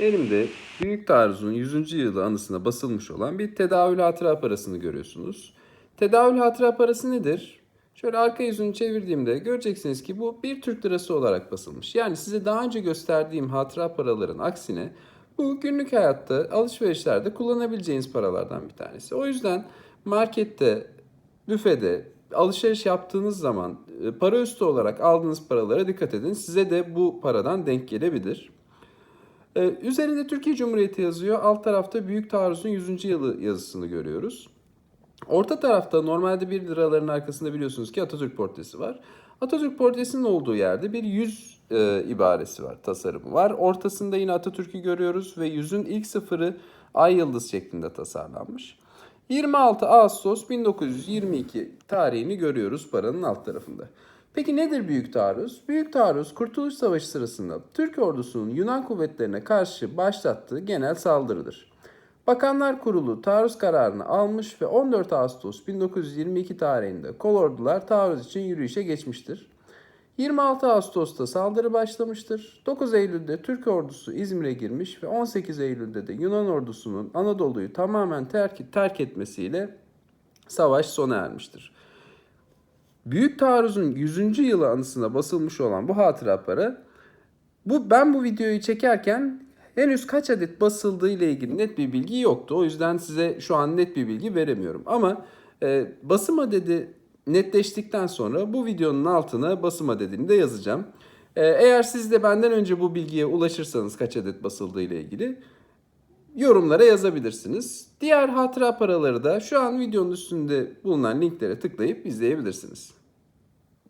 Elimde Büyük Taarruz'un 100. yılı anısına basılmış olan bir tedavül hatıra parasını görüyorsunuz. Tedavül hatıra parası nedir? Şöyle arka yüzünü çevirdiğimde göreceksiniz ki bu bir Türk lirası olarak basılmış. Yani size daha önce gösterdiğim hatıra paraların aksine bu günlük hayatta alışverişlerde kullanabileceğiniz paralardan bir tanesi. O yüzden markette, büfede alışveriş yaptığınız zaman e, para üstü olarak aldığınız paralara dikkat edin. Size de bu paradan denk gelebilir. Ee, üzerinde Türkiye Cumhuriyeti yazıyor. Alt tarafta Büyük Taarruz'un 100. yılı yazısını görüyoruz. Orta tarafta normalde 1 liraların arkasında biliyorsunuz ki Atatürk portresi var. Atatürk portresinin olduğu yerde bir yüz e, ibaresi var, tasarımı var. Ortasında yine Atatürk'ü görüyoruz ve yüzün ilk sıfırı ay yıldız şeklinde tasarlanmış. 26 Ağustos 1922 tarihini görüyoruz paranın alt tarafında. Peki nedir Büyük Taarruz? Büyük Taarruz Kurtuluş Savaşı sırasında Türk ordusunun Yunan kuvvetlerine karşı başlattığı genel saldırıdır. Bakanlar Kurulu taarruz kararını almış ve 14 Ağustos 1922 tarihinde kolordular taarruz için yürüyüşe geçmiştir. 26 Ağustos'ta saldırı başlamıştır. 9 Eylül'de Türk ordusu İzmir'e girmiş ve 18 Eylül'de de Yunan ordusunun Anadolu'yu tamamen terk, terk etmesiyle savaş sona ermiştir. Büyük Taarruz'un 100. yılı anısına basılmış olan bu hatıra bu ben bu videoyu çekerken henüz kaç adet basıldığı ile ilgili net bir bilgi yoktu. O yüzden size şu an net bir bilgi veremiyorum. Ama e, basım adedi netleştikten sonra bu videonun altına basım adedini de yazacağım. E, eğer siz de benden önce bu bilgiye ulaşırsanız kaç adet basıldığı ile ilgili yorumlara yazabilirsiniz. Diğer hatıra paraları da şu an videonun üstünde bulunan linklere tıklayıp izleyebilirsiniz.